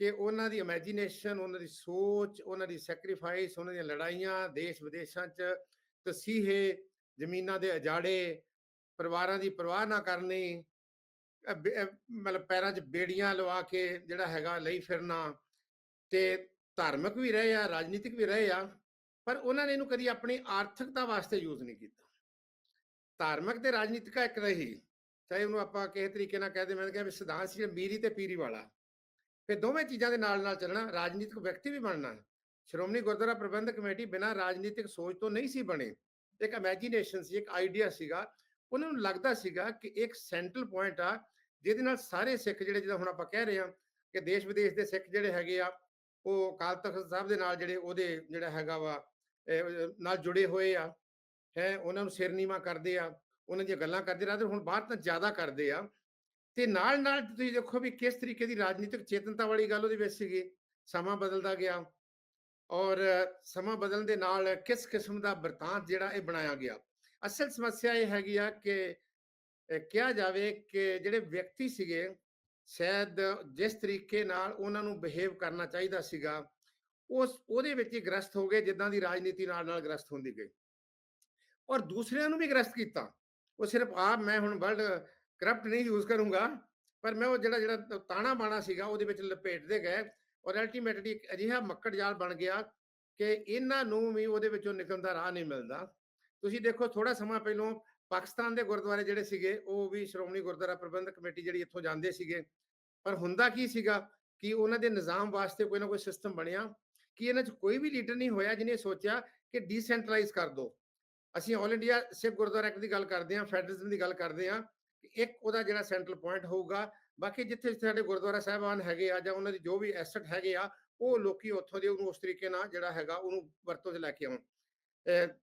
ਕਿ ਉਹਨਾਂ ਦੀ ਇਮੇਜਿਨੇਸ਼ਨ ਉਹਨਾਂ ਦੀ ਸੋਚ, ਉਹਨਾਂ ਦੀ ਸੈਕਰੀਫਾਈਸ ਉਹਨਾਂ ਦੀਆਂ ਲੜਾਈਆਂ ਦੇਸ਼ ਵਿਦੇਸ਼ਾਂ 'ਚ ਤਸੀਹੇ, ਜ਼ਮੀਨਾਂ ਦੇ ਅਜਾੜੇ, ਪਰਿਵਾਰਾਂ ਦੀ ਪਰਵਾਹ ਨਾ ਕਰਨੀ ਮਤਲਬ ਪੈਰਾਂ 'ਚ ਬੇੜੀਆਂ ਲਵਾ ਕੇ ਜਿਹੜਾ ਹੈਗਾ ਲਈ ਫਿਰਨਾ ਤੇ ਧਾਰਮਿਕ ਵੀ ਰਹੇ ਆ, ਰਾਜਨੀਤਿਕ ਵੀ ਰਹੇ ਆ ਪਰ ਉਹਨਾਂ ਨੇ ਇਹਨੂੰ ਕਦੀ ਆਪਣੀ ਆਰਥਿਕਤਾ ਵਾਸਤੇ ਯੂਜ਼ ਨਹੀਂ ਕੀਤਾ। ਧਾਰਮਿਕ ਤੇ ਰਾਜਨੀਤਿਕ ਇੱਕ ਰਹੀ ਚਾਹੇ ਉਹਨੂੰ ਆਪਾਂ ਕਿਸੇ ਤਰੀਕੇ ਨਾਲ ਕਹਦੇ ਮੈਂ ਕਿਹਾ ਵੀ ਸਿਧਾਂਤ ਸੀ ਮੀਰੀ ਤੇ ਪੀਰੀ ਵਾਲਾ। ਫਿਰ ਦੋਵੇਂ ਚੀਜ਼ਾਂ ਦੇ ਨਾਲ ਨਾਲ ਚੱਲਣਾ, ਰਾਜਨੀਤਿਕ ਵਿਅਕਤੀ ਵੀ ਬਣਨਾ। ਸ਼੍ਰੋਮਣੀ ਗੁਰਦੁਆਰਾ ਪ੍ਰਬੰਧਕ ਕਮੇਟੀ ਬਿਨਾਂ ਰਾਜਨੀਤਿਕ ਸੋਚ ਤੋਂ ਨਹੀਂ ਸੀ ਬਣੇ। ਇੱਕ ਇਮੇਜਿਨੇਸ਼ਨ ਸੀ, ਇੱਕ ਆਈਡੀਆ ਸੀਗਾ। ਉਹਨਾਂ ਨੂੰ ਲੱਗਦਾ ਸੀਗਾ ਕਿ ਇੱਕ ਸੈਂਟਰਲ ਪੁਆਇੰਟ ਆ, ਜਿਹਦੇ ਨਾਲ ਸਾਰੇ ਸਿੱਖ ਜਿਹੜੇ ਜਿਹਦਾ ਹੁਣ ਆਪਾਂ ਕਹਿ ਰਹੇ ਹਾਂ ਕਿ ਦੇਸ਼ ਵਿਦੇਸ਼ ਦੇ ਸਿੱਖ ਜਿਹੜੇ ਹੈਗੇ ਆ, ਉਹ ਅਕਾਲ ਤਖਤ ਸਾਹਿਬ ਦੇ ਨਾਲ ਜਿਹੜੇ, ਉਹਦੇ ਜਿਹੜਾ ਹੈਗਾ ਵਾ ਨਾਲ ਜੁੜੇ ਹੋਏ ਆ, ਹੈ, ਉਹਨਾਂ ਨੂੰ ਸਿਰਨੀਮਾ ਕਰਦੇ ਆ, ਉਹਨਾਂ ਦੀਆਂ ਗੱਲਾਂ ਕਰਦੇ ਰਹਿੰਦੇ ਹੁਣ ਬਾਹਰ ਤਾਂ ਜ਼ਿਆਦਾ ਕਰਦੇ ਆ। ਤੇ ਨਾਲ ਨਾਲ ਤੁਸੀਂ ਦੇਖੋ ਵੀ ਕਿਸ ਤਰੀਕੇ ਦੀ ਰਾਜਨੀਤਿਕ ਚੇਤਨਤਾ ਵਾਲੀ ਗੱਲ ਉਹਦੇ ਵਿੱਚ ਸੀਗੀ, ਸਮਾਂ ਬਦਲਦਾ ਗਿਆ ਔਰ ਸਮਾਂ ਬਦਲਣ ਦੇ ਨਾਲ ਕਿਸ ਕਿਸਮ ਦਾ ਵਰਤਾਂਤ ਜਿਹੜਾ ਇਹ ਬਣਾਇਆ ਗਿਆ। ਅਸਲ ਸਮੱਸਿਆ ਇਹ ਹੈਗੀ ਆ ਕਿ ਕਿਹਾ ਜਾਵੇ ਕਿ ਜਿਹੜੇ ਵਿਅਕਤੀ ਸੀਗੇ, ਸ਼ਾਇਦ ਜਿਸ ਤਰੀਕੇ ਨਾਲ ਉਹਨਾਂ ਨੂੰ ਬਿਹੇਵ ਕਰਨਾ ਚਾਹੀਦਾ ਸੀਗਾ ਉਸ, ਉਹਦੇ ਵਿੱਚ ਹੀ ਗ੍ਰਸਤ ਹੋ ਗਏ, ਜਿੱਦਾਂ ਦੀ ਰਾਜਨੀਤੀ ਨਾਲ ਨਾਲ ਗ੍ਰਸਤ ਹੁੰਦੀ ਗਈ। ਔਰ ਦੂਸਰਿਆਂ ਨੂੰ ਵੀ ਗ੍ਰਸਤ ਕੀਤਾ। ਉਹ ਸਿਰਫ ਆਪ ਮੈਂ ਹੁਣ ਵਰਲਡ ਕਰਪਟ ਨਹੀਂ ਯੂਜ਼ ਕਰੂੰਗਾ, ਪਰ ਮੈਂ ਉਹ ਜਿਹੜਾ ਜਿਹੜਾ ਤਾਣਾ ਬਾਣਾ ਸੀਗਾ, ਉਹਦੇ ਵਿੱਚ ਲਪੇਟਦੇ ਗਏ ਔਰ ਅਲਟੀਮੇਟਲੀ ਇੱਕ ਅਜਿਹਾ ਮੱਕੜ ਜਾਲ ਬਣ ਗਿਆ ਕਿ ਇਹਨਾਂ ਨੂੰ ਵੀ ਉਹਦੇ ਵਿੱਚੋਂ ਨਿਕਲਣ ਦਾ ਰਾਹ ਨਹੀਂ ਮਿਲਦਾ। ਤੁਸੀਂ ਦੇਖੋ ਥੋੜਾ ਸਮਾਂ ਪਹਿਲਾਂ ਪਾਕਿਸਤਾਨ ਦੇ ਗੁਰਦੁਆਰੇ ਜਿਹੜੇ ਸੀਗੇ, ਉਹ ਵੀ ਸ਼੍ਰੋਮਣੀ ਗੁਰਦੁਆਰਾ ਪ੍ਰਬੰਧਕ ਕਮੇਟੀ ਜਿਹੜੀ ਇੱਥੋਂ ਜਾਂਦੇ ਸੀਗੇ। ਪਰ ਹੁੰਦਾ ਕੀ ਸੀਗਾ ਕਿ ਉਹਨਾਂ ਦੇ ਨਿਜ਼ਾਮ ਵਾਸਤੇ ਕੋਈ ਨਾ ਕੋਈ ਸਿਸਟਮ ਬਣਿਆ। ਕਿ ਇਹਨਾਂ 'ਚ ਕੋਈ ਵੀ ਲੀਡਰ ਨਹੀਂ ਹੋਇਆ ਜਿਹਨੇ ਸੋਚਿਆ ਕਿ ਡੀਸੈਂਟਰਲਾਈਜ਼ ਕਰ ਦੋ। ਅਸੀਂ all India Sikh Gurdwara act ਦੀ ਗੱਲ ਕਰਦੇ ਹਾਂ ਫੈਡਰਲਿਜ਼ਮ ਦੀ ਗੱਲ ਕਰਦੇ ਹਾਂ ਕਿ ਇੱਕ ਉਹਦਾ ਜਿਹੜਾ ਸੈਂਟਰਲ ਪੁਆਇੰਟ ਹੋਊਗਾ, ਬਾਕੀ ਜਿੱਥੇ ਜਿੱਥੇ ਸਾਡੇ ਗੁਰਦੁਆਰਾ ਸਾਹਿਬਾਨ ਹੈਗੇ ਆ ਜਾਂ ਉਹਨਾਂ ਦੀ ਜੋ ਵੀ ਐਸੈਟ ਹੈਗੇ ਆ, ਉਹ ਲੋਕੀ ਉੱਥੋਂ ਦੇ ਉਹਨੂੰ ਉਸ ਤਰੀਕੇ ਨਾਲ ਜਿਹੜਾ ਹੈਗਾ ਉਹਨੂੰ ਵਰਤੋਂ 'ਚ ਲੈ ਕੇ ਆਉਣ।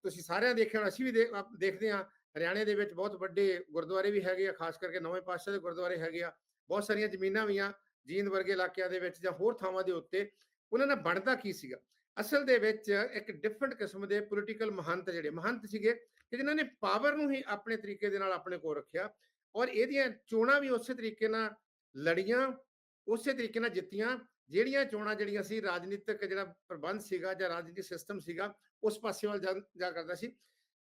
ਤੁਸੀਂ ਸਾਰਿਆਂ ਦੇਖਿਆ ਅਸੀਂ ਵੀ ਦੇਖਦੇ ਹਾਂ, ਹਰਿਆਣੇ ਦੇ ਵਿੱਚ ਬਹੁਤ ਵੱਡੇ ਗੁਰਦੁਆਰੇ ਵੀ ਹੈਗੇ ਆ, ਖਾਸ ਕਰਕੇ ਨਵੇਂ ਪਾਤਸ਼ਾਹ ਦੇ ਗੁਰਦੁਆਰੇ ਹੈਗੇ ਆ, ਬਹੁਤ ਸਾਰੀਆਂ ਜ਼ਮੀਨਾਂ ਵੀ ਆ ਜੀਂਦ ਵਰਗੇ ਇਲਾਕਿਆਂ ਦੇ ਵਿੱਚ ਜਾਂ ਹੋਰ ਥਾਵਾਂ ਦੇ ਉੱਤੇ। ਉਹਨਾਂ ਨਾਲ ਬਣਦਾ ਕੀ ਸੀਗਾ? ਅਸਲ ਦੇ ਵਿੱਚ ਇੱਕ ਡਿਫਰੈਂਟ ਕਿਸਮ ਦੇ ਪੋਲੀਟੀਕਲ ਮਹੰਤ ਜਿਹੜੇ ਮਹੰਤ ਸੀਗੇ ਕਿ ਜਿਨ੍ਹਾਂ ਨੇ ਪਾਵਰ ਨੂੰ ਹੀ ਆਪਣੇ ਤਰੀਕੇ ਦੇ ਨਾਲ ਆਪਣੇ ਕੋਲ ਰੱਖਿਆ ਔਰ ਇਹਦੀਆਂ ਚੋਣਾਂ ਵੀ ਉਸੇ ਤਰੀਕੇ ਨਾਲ ਲੜੀਆਂ, ਉਸੇ ਤਰੀਕੇ ਨਾਲ ਜਿੱਤੀਆਂ। ਜਿਹੜੀਆਂ ਚੋਣਾਂ ਜਿਹੜੀਆਂ ਸੀ, ਰਾਜਨੀਤਿਕ ਜਿਹੜਾ ਪ੍ਰਬੰਧ ਸੀਗਾ ਜਾਂ ਰਾਜਨੀਤਿਕ ਸਿਸਟਮ ਸੀਗਾ, ਉਸ ਪਾਸੇ ਵੱਲ ਜਾ ਜਾ ਕਰਦਾ ਸੀ।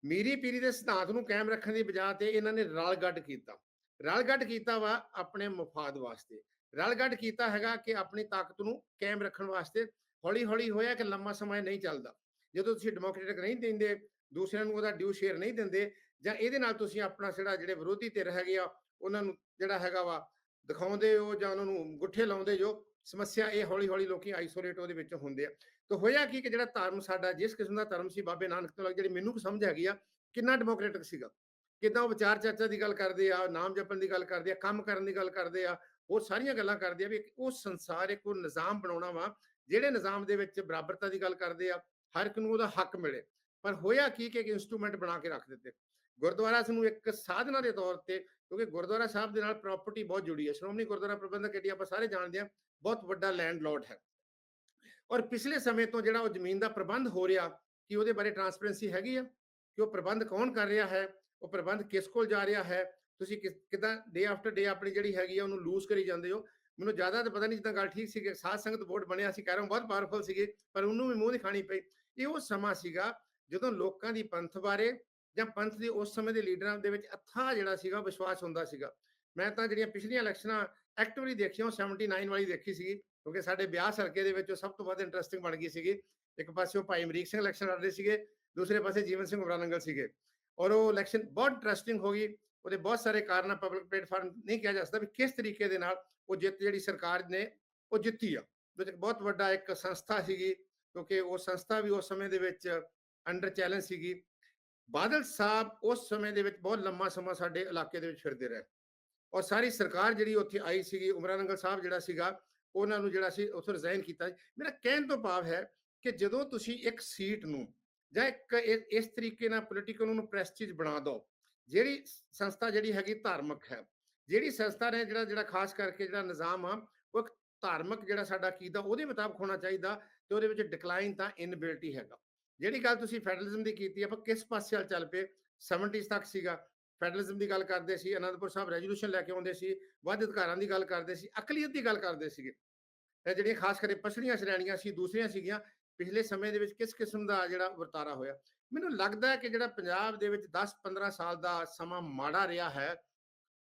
ਮੀਰੀ ਪੀਰੀ ਦੇ ਸਿਧਾਂਤ ਨੂੰ ਕਾਇਮ ਰੱਖਣ ਦੀ ਬਜਾਏ ਤੇ ਇਹਨਾਂ ਨੇ ਰਲ ਗੱਡ ਕੀਤਾ। ਰਲ ਗੱਡ ਕੀਤਾ ਵਾ ਆਪਣੇ ਮਫਾਦ ਵਾਸਤੇ। ਰਲਗੱਡ ਕੀਤਾ ਹੈਗਾ ਕਿ ਆਪਣੀ ਤਾਕਤ ਨੂੰ ਕਾਇਮ ਰੱਖਣ ਵਾਸਤੇ ਹੌਲੀ ਹੌਲੀ ਹੋਇਆ ਕਿ ਲੰਮਾ ਸਮਾਂ ਨਹੀਂ ਚੱਲਦਾ। ਜਦੋਂ ਤੁਸੀਂ ਡੈਮੋਕ੍ਰੇਟਿਕ ਨਹੀਂ ਦਿੰਦੇ, ਦੂਸਰਿਆਂ ਨੂੰ ਉਹਦਾ ਡਿਊ ਸ਼ੇਅਰ ਨਹੀਂ ਦਿੰਦੇ, ਜਾਂ ਇਹਦੇ ਨਾਲ ਤੁਸੀਂ ਆਪਣਾ ਜਿਹੜਾ, ਜਿਹੜੇ ਵਿਰੋਧੀ ਧਿਰ ਹੈਗੇ ਆ, ਉਹਨਾਂ ਨੂੰ ਜਿਹੜਾ ਹੈਗਾ ਵਾ, ਦਿਖਾਉਂਦੇ ਹੋ ਜਾਂ ਉਹਨਾਂ ਨੂੰ ਗੁੱਠੇ ਲਾਉਂਦੇ ਜੋ, ਸਮੱਸਿਆ ਇਹ ਹੌਲੀ ਹੌਲੀ ਲੋਕੀ ਆਈਸੋਲੇਟ ਉਹਦੇ ਵਿੱਚ ਹੁੰਦੇ ਆ। ਤਾਂ ਹੋਇਆ ਕੀ ਕਿ ਜਿਹੜਾ ਧਰਮ ਸਾਡਾ, ਜਿਸ ਕਿਸਮ ਦਾ ਧਰਮ ਸੀ ਬਾਬੇ ਨਾਨਕ ਤੋਂ ਜਿਹੜੀ ਮੈਨੂੰ ਕੁ ਸਮਝ ਹੈਗੀ ਆ, ਕਿੰਨਾ ਡੈਮੋਕ੍ਰੇਟਿਕ ਸੀਗਾ। ਕਿਦਾਂ ਉਹ ਵਿਚਾਰ ਚਰਚਾ ਦੀ ਗੱਲ ਕਰਦੇ ਆ, ਨਾਮ ਜਪਣ ਦੀ ਗੱਲ ਕਰਦੇ ਆ, ਕੰਮ ਕਰਨ ਦੀ ਗੱਲ ਕਰਦੇ ਆ ਉਹ ਸਾਰੀਆਂ ਗੱਲਾਂ ਕਰਦੇ ਆ ਵੀ ਇੱਕ ਉਹ ਸੰਸਾਰ, ਇੱਕ ਉਹ ਨਿਜ਼ਾਮ ਬਣਾਉਣਾ ਵਾ, ਜਿਹੜੇ ਨਿਜ਼ਾਮ ਦੇ ਵਿੱਚ ਬਰਾਬਰਤਾ ਦੀ ਗੱਲ ਕਰਦੇ ਆ, ਹਰ ਇੱਕ ਨੂੰ ਉਹਦਾ ਹੱਕ ਮਿਲੇ। ਪਰ ਹੋਇਆ ਕੀ ਕਿ ਇੱਕ ਇਨਸਟਰੂਮੈਂਟ ਬਣਾ ਕੇ ਰੱਖ ਦਿੱਤੇ। ਗੁਰਦੁਆਰਾ ਨੂੰ ਇੱਕ ਸਾਧਨਾ ਦੇ ਤੌਰ ਤੇ, ਕਿਉਂਕਿ ਗੁਰਦੁਆਰਾ ਸਾਹਿਬ ਦੇ ਨਾਲ ਪ੍ਰਾਪਰਟੀ ਬਹੁਤ ਜੁੜੀ ਹੈ ਸ਼੍ਰੋਮਣੀ ਗੁਰਦੁਆਰਾ ਪ੍ਰਬੰਧਕ ਕਮੇਟੀ, ਆਪਾਂ ਸਾਰੇ ਜਾਣਦੇ ਹਾਂ ਬਹੁਤ ਵੱਡਾ ਲੈਂਡਲੋਰਡ ਹੈ। ਔਰ ਪਿਛਲੇ ਸਮੇਂ ਤੋਂ ਜਿਹੜਾ ਉਹ ਜ਼ਮੀਨ ਦਾ ਪ੍ਰਬੰਧ ਹੋ ਰਿਹਾ, ਕਿ ਉਹਦੇ ਬਾਰੇ ਟਰਾਂਸਪੇਰੈਂਸੀ ਹੈਗੀ ਆ? ਕਿ ਉਹ ਪ੍ਰਬੰਧ ਕੌਣ ਕਰ ਰਿਹਾ ਹੈ? ਉਹ ਪ੍ਰਬੰਧ ਕਿਸ ਕੋਲ ਜਾ ਰਿਹਾ ਹੈ? ਤੁਸੀਂ ਕਿਦਾਂ ਡੇ ਆਫਟਰ ਡੇ ਆਪਣੀ ਜਿਹੜੀ ਹੈਗੀ ਆ ਉਹਨੂੰ ਲੂਜ਼ ਕਰੀ ਜਾਂਦੇ ਹੋ। ਮੈਨੂੰ ਜ਼ਿਆਦਾ ਤਾਂ ਪਤਾ ਨਹੀਂ ਜਿੱਦਾਂ ਗੱਲ ਠੀਕ ਸੀ ਕਿ ਸਾਧ ਸੰਗਤ ਬੋਰਡ ਬਣਿਆ ਸੀ, ਕਹਿ ਰਹਾ ਬਹੁਤ ਪਾਵਰਫੁਲ ਸੀਗੇ, ਪਰ ਉਹਨੂੰ ਵੀ ਮੂੰਹ ਨਹੀਂ ਖਾਣੀ ਪਈ। ਇਹ ਉਹ ਸਮਾਂ ਸੀਗਾ ਜਦੋਂ ਲੋਕਾਂ ਦੀ ਪੰਥ ਬਾਰੇ ਜਾਂ ਪੰਥ ਦੇ ਉਸ ਸਮੇਂ ਦੇ ਲੀਡਰਾਂ ਦੇ ਵਿੱਚ ਅਥਾਹ ਜਿਹੜਾ ਸੀਗਾ, ਵਿਸ਼ਵਾਸ ਹੁੰਦਾ ਸੀਗਾ। ਮੈਂ ਤਾਂ ਜਿਹੜੀਆਂ ਪਿਛਲੀਆਂ ਇਲੈਕਸ਼ਨਾਂ ਐਕਟਿਵਲੀ ਦੇਖੀਆਂ, ਉਹ 79 ਵਾਲੀ ਦੇਖੀ ਸੀਗੀ, ਕਿਉਂਕਿ ਸਾਡੇ ਵਿਆਹ ਸਰਕੇ ਦੇ ਵਿੱਚ ਉਹ ਸਭ ਤੋਂ ਵੱਧ ਇੰਟਰਸਟਿੰਗ ਬਣ ਗਈ ਸੀਗੀ। ਇੱਕ ਪਾਸੇ ਉਹ ਭਾਈ ਅਮਰੀਕ ਸਿੰਘ ਇਲੈਕਸ਼ਨ ਲੜ ਰਹੇ ਸੀਗੇ, ਦੂਸਰੇ ਪਾਸੇ ਜੀਵਨ ਸਿੰਘ ਉਬਰਾਨੰਗਲ ਸੀਗੇ। ਔਰ ਉਹ ਇਲੈਕਸ਼ਨ ਬਹੁਤ ਇੰਟਰਸਟਿੰਗ ਹੋ ਗਈ। ਉਹਦੇ ਬਹੁਤ ਸਾਰੇ ਕਾਰਨ ਪਬਲਿਕ ਪਲੇਟਫਾਰਮ ਨਹੀਂ ਕਿਹਾ ਜਾ ਸਕਦਾ ਵੀ ਕਿਸ ਤਰੀਕੇ ਦੇ ਨਾਲ ਉਹ ਜਿੱਤ ਜਿਹੜੀ ਸਰਕਾਰ ਨੇ ਉਹ ਜਿੱਤੀ ਆ। ਬਹੁਤ ਵੱਡਾ ਇੱਕ ਸੰਸਥਾ ਸੀਗੀ, ਕਿਉਂਕਿ ਉਹ ਸੰਸਥਾ ਵੀ ਉਸ ਸਮੇਂ ਦੇ ਵਿੱਚ ਅੰਡਰ ਚੈਲੰਜ ਸੀਗੀ। ਬਾਦਲ ਸਾਹਿਬ ਉਸ ਸਮੇਂ ਦੇ ਵਿੱਚ ਬਹੁਤ ਲੰਮਾ ਸਮਾਂ ਸਾਡੇ ਇਲਾਕੇ ਦੇ ਵਿੱਚ ਫਿਰਦੇ ਰਹੇ। ਔਰ ਸਾਰੀ ਸਰਕਾਰ ਜਿਹੜੀ ਉੱਥੇ ਆਈ ਸੀਗੀ ਉਮਰਾਨੰਗਲ ਸਾਹਿਬ ਜਿਹੜਾ ਸੀਗਾ, ਉਹਨਾਂ ਨੂੰ ਜਿਹੜਾ ਸੀ ਉੱਥੋਂ ਰਿਜ਼ਾਈਨ ਕੀਤਾ। ਮੇਰਾ ਕਹਿਣ ਤੋਂ ਭਾਵ ਹੈ ਕਿ ਜਦੋਂ ਤੁਸੀਂ ਇੱਕ ਸੀਟ ਨੂੰ ਜਾਂ ਇੱਕ ਇਸ ਤਰੀਕੇ ਨਾਲ ਪੋਲੀਟੀਕਲ ਨੂੰ ਪ੍ਰੈਸਟੀਜ ਬਣਾ ਦਿਓ ਜਿਹੜੀ ਸੰਸਥਾ ਜਿਹੜੀ ਹੈਗੀ ਧਾਰਮਿਕ ਹੈ। ਜਿਹੜੀ ਸੰਸਥਾ ਨੇ ਜਿਹੜਾ ਜਿਹੜਾ ਖਾਸ ਕਰਕੇ ਜਿਹੜਾ ਨਿਜ਼ਾਮ ਆ, ਉਹ ਇੱਕ ਧਾਰਮਿਕ ਜਿਹੜਾ ਸਾਡਾ ਕੀਦਾ ਉਹਦੇ ਮੁਤਾਬਕ ਹੋਣਾ ਚਾਹੀਦਾ ਤੇ ਉਹਦੇ ਵਿੱਚ ਡਿਕਲਾਈਨ ਤਾਂ ਇਨਬਿਲਟੀ ਹੈਗਾ। ਜਿਹੜੀ ਗੱਲ ਤੁਸੀਂ ਫੈਡਰਲਿਜ਼ਮ ਦੀ ਕੀਤੀ, ਆਪਾਂ ਕਿਸ ਪਾਸੇ ਵੱਲ ਚੱਲ ਪਏ? 70s ਤੱਕ ਸੀਗਾ। ਫੈਡਰਲਿਜ਼ਮ ਦੀ ਗੱਲ ਕਰਦੇ ਸੀ, ਅਨੰਦਪੁਰ ਸਾਹਿਬ ਰੈਜੋਲੂਸ਼ਨ ਲੈ ਕੇ ਆਉਂਦੇ ਸੀ, ਵੱਧ ਅਧਿਕਾਰਾਂ ਦੀ ਗੱਲ ਕਰਦੇ ਸੀ, ਅਕਲੀਅਤ ਦੀ ਗੱਲ ਕਰਦੇ ਸੀਗੇ। ਜਿਹੜੀਆਂ ਖਾਸ ਕਰਕੇ ਪਛੜੀਆਂ ਸ਼੍ਰੇਣੀਆਂ ਸੀ, ਦੂਸਰੀਆਂ ਸੀਗੀਆਂ ਪਿਛਲੇ ਸਮੇਂ ਦੇ ਵਿੱਚ ਕਿਸ ਕਿਸਮ ਦਾ ਜਿਹੜਾ ਵਰਤਾਰਾ ਹੋਇਆ? ਮੈਨੂੰ ਲੱਗਦਾ ਹੈ ਕਿ ਜਿਹੜਾ ਪੰਜਾਬ ਦੇ ਵਿੱਚ 10-15 ਸਾਲ ਦਾ ਸਮਾਂ ਮਾੜਾ ਰਿਹਾ ਹੈ,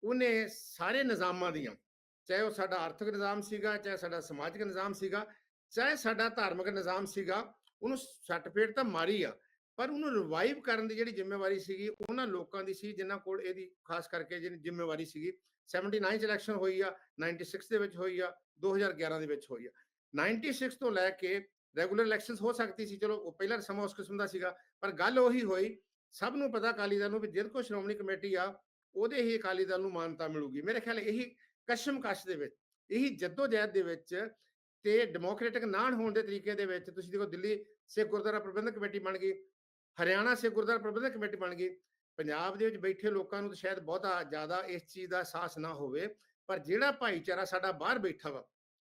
ਉਹਨੇ ਸਾਰੇ ਨਿਜ਼ਾਮਾਂ ਦੀਆਂ, ਚਾਹੇ ਉਹ ਸਾਡਾ ਆਰਥਿਕ ਨਿਜ਼ਾਮ ਸੀਗਾ, ਚਾਹੇ ਸਾਡਾ ਸਮਾਜਿਕ ਨਿਜ਼ਾਮ ਸੀਗਾ, ਚਾਹੇ ਸਾਡਾ ਧਾਰਮਿਕ ਨਿਜ਼ਾਮ ਸੀਗਾ, ਉਹਨੂੰ ਸੱਟਪੇਟ ਤਾਂ ਮਾਰੀ ਆ, ਪਰ ਉਹਨੂੰ ਰਿਵਾਈਵ ਕਰਨ ਦੀ ਜਿਹੜੀ ਜ਼ਿੰਮੇਵਾਰੀ ਸੀਗੀ, ਉਹਨਾਂ ਲੋਕਾਂ ਦੀ ਸੀ ਜਿਨ੍ਹਾਂ ਕੋਲ ਇਹਦੀ ਖਾਸ ਕਰਕੇ ਜਿਹੜੀ ਜ਼ਿੰਮੇਵਾਰੀ ਸੀਗੀ 79 ਚ ਇਲੈਕਸ਼ਨ ਹੋਈ ਆ 96 ਦੇ ਵਿੱਚ ਹੋਈ ਆ 2011 ਦੇ ਵਿੱਚ ਹੋਈ ਆ। 96 ਤੋਂ ਲੈ ਕੇ ਰੈਗੂਲਰ ਇਲੈਕਸ਼ਨਸ ਹੋ ਸਕਦੀ ਸੀ, ਚਲੋ ਉਹ ਪਹਿਲਾਂ ਸਮਾਂ ਉਸ ਕਿਸਮ ਦਾ ਸੀਗਾ, ਪਰ ਗੱਲ ਉਹੀ ਹੋਈ, ਸਭ ਨੂੰ ਪਤਾ ਅਕਾਲੀ ਦਲ ਨੂੰ ਵੀ ਜਿਹਦੇ ਕੋਲ ਸ਼੍ਰੋਮਣੀ ਕਮੇਟੀ ਆ, ਉਹਦੇ ਹੀ ਅਕਾਲੀ ਦਲ ਨੂੰ ਮਾਨਤਾ ਮਿਲੂਗੀ। ਮੇਰੇ ਖਿਆਲ ਇਹੀ ਕਸ਼ਮਕਸ਼ ਦੇ ਵਿੱਚ, ਇਹੀ ਜਦੋਜਹਿਦ ਦੇ ਵਿੱਚ ਤੇ ਡੈਮੋਕ੍ਰੈਟਿਕ ਨਾ ਹੋਣ ਦੇ ਤਰੀਕੇ ਦੇ ਵਿੱਚ ਤੁਸੀਂ ਦੇਖੋ ਦਿੱਲੀ ਸਿੱਖ ਗੁਰਦੁਆਰਾ ਪ੍ਰਬੰਧਕ ਕਮੇਟੀ ਬਣ ਗਈ, ਹਰਿਆਣਾ ਸਿੱਖ ਗੁਰਦੁਆਰਾ ਪ੍ਰਬੰਧਕ ਕਮੇਟੀ ਬਣ ਗਈ, ਪੰਜਾਬ ਦੇ ਵਿੱਚ ਬੈਠੇ ਲੋਕਾਂ ਨੂੰ ਤਾਂ ਸ਼ਾਇਦ ਬਹੁਤਾ ਜ਼ਿਆਦਾ ਇਸ ਚੀਜ਼ ਦਾ ਅਹਿਸਾਸ ਨਾ ਹੋਵੇ, ਪਰ ਜਿਹੜਾ ਭਾਈਚਾਰਾ ਸਾਡਾ ਬਾਹਰ ਬੈਠਾ ਵਾ,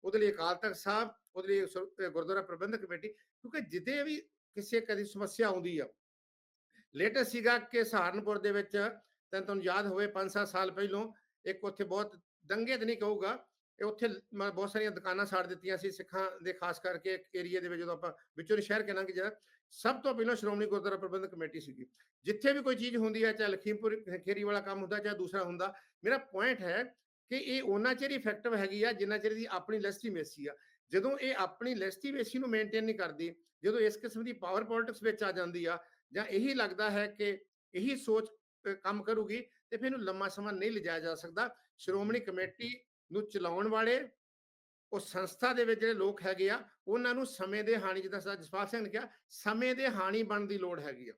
ਉਹਦੇ ਲਈ ਅਕਾਲ ਤਖਤ ਸਾਹਿਬ ਉਹਦੇ ਲਈ ਸੁਰ- ਗੁਰਦੁਆਰਾ ਪ੍ਰਬੰਧਕ ਕਮੇਟੀ, ਕਿਉਂਕਿ ਜਿੱਦੇ ਵੀ ਕਿਸੇ ਕਦੀ ਸਮੱਸਿਆ ਆਉਂਦੀ ਆ, ਲੇਟੈਸਟ ਸੀਗਾ ਕਿ ਸਹਾਰਨਪੁਰ ਦੇ ਵਿੱਚ ਤਾਂ ਤੁਹਾਨੂੰ ਯਾਦ ਹੋਵੇ 5-7 ਸਾਲ ਪਹਿਲੋਂ, ਇੱਕ ਉੱਥੇ ਬਹੁਤ ਦੰਗੇ ਤੇ ਨਹੀਂ ਕਹੂਗਾ, ਇਹ ਉੱਥੇ ਮ- ਬਹੁਤ ਸਾਰੀਆਂ ਦੁਕਾਨਾਂ ਸਾੜ ਦਿੱਤੀਆਂ ਸੀ ਸਿੱਖਾਂ ਦੇ, ਖਾਸ ਕਰਕੇ ਇੱਕ ਏਰੀਆ ਦੇ ਵਿੱਚ ਜਦੋਂ ਆਪਾਂ ਵਿੱਚੋਂ ਦੀ ਸ਼ਹਿਰ ਕਹਿਣਾ ਕਿ ਜਿਹੜਾ ਸਭ ਤੋਂ ਪਹਿਲਾਂ ਸ਼੍ਰੋਮਣੀ ਗੁਰਦੁਆਰਾ ਪ੍ਰਬੰਧਕ ਕਮੇਟੀ ਸੀਗੀ। ਜਿੱਥੇ ਵੀ ਕੋਈ ਚੀਜ਼ ਹੁੰਦੀ ਹੈ ਚਾਹੇ ਲਖੀਮਪੁਰ, ਖੇਰੀ ਵਾਲਾ ਕੰਮ ਹੁੰਦਾ, ਚਾਹੇ ਦੂਸਰਾ ਹੁੰਦਾ, ਮੇਰਾ ਪੁਆਇੰਟ ਹੈ ਕਿ ਇਹ ਉਹਨਾਂ ਚਿਰ ਇਫੈਕਟਿਵ ਹੈਗੀ ਆ, ਜਿੰਨਾ ਚਿਰ ਦੀ ਆਪਣੀ ਲੈਸਟੀਮੇਸੀ ਆ। ਜਦੋਂ ਇਹ ਆਪਣੀ ਲੈਸਟੀਮੇਸੀ ਨੂੰ ਮੇਨਟੇਨ ਨਹੀਂ ਕਰਦੀ, ਜਦੋਂ ਇਸ ਕਿਸਮ ਦੀ ਪਾਵਰ ਪੋਲਿਟਿਕਸ ਵਿੱਚ ਆ ਜਾਂਦੀ ਆ, ਜਾਂ ਇਹੀ ਲੱਗਦਾ ਹੈ ਕਿ ਇਹੀ ਸੋਚ ਕੰਮ ਕਰੂਗੀ, ਤੇ ਫਿਰ ਇਹਨੂੰ ਲੰਮਾ ਸਮਾਂ ਨਹੀਂ ਲਿਜਾਇਆ ਜਾ ਸਕਦਾ। ਸ਼੍ਰੋਮਣੀ ਕਮੇਟੀ ਨੂੰ ਚਲਾਉਣ ਵਾਲੇ ਉਹ ਸੰਸਥਾ ਦੇ ਵਿੱਚ ਜਿਹੜੇ ਲੋਕ ਹੈਗੇ ਆ, ਉਹਨਾਂ ਨੂੰ ਸਮੇਂ ਦੇ ਹਾਣੀ, ਜਿੱਦਾਂ ਸਰਦਾਰ ਜਸਪਾਲ ਸਿੰਘ ਨੇ ਕਿਹਾ, ਸਮੇਂ ਦੇ ਹਾਣੀ ਬਣਨ ਦੀ ਲੋੜ ਹੈਗੀ ਆ।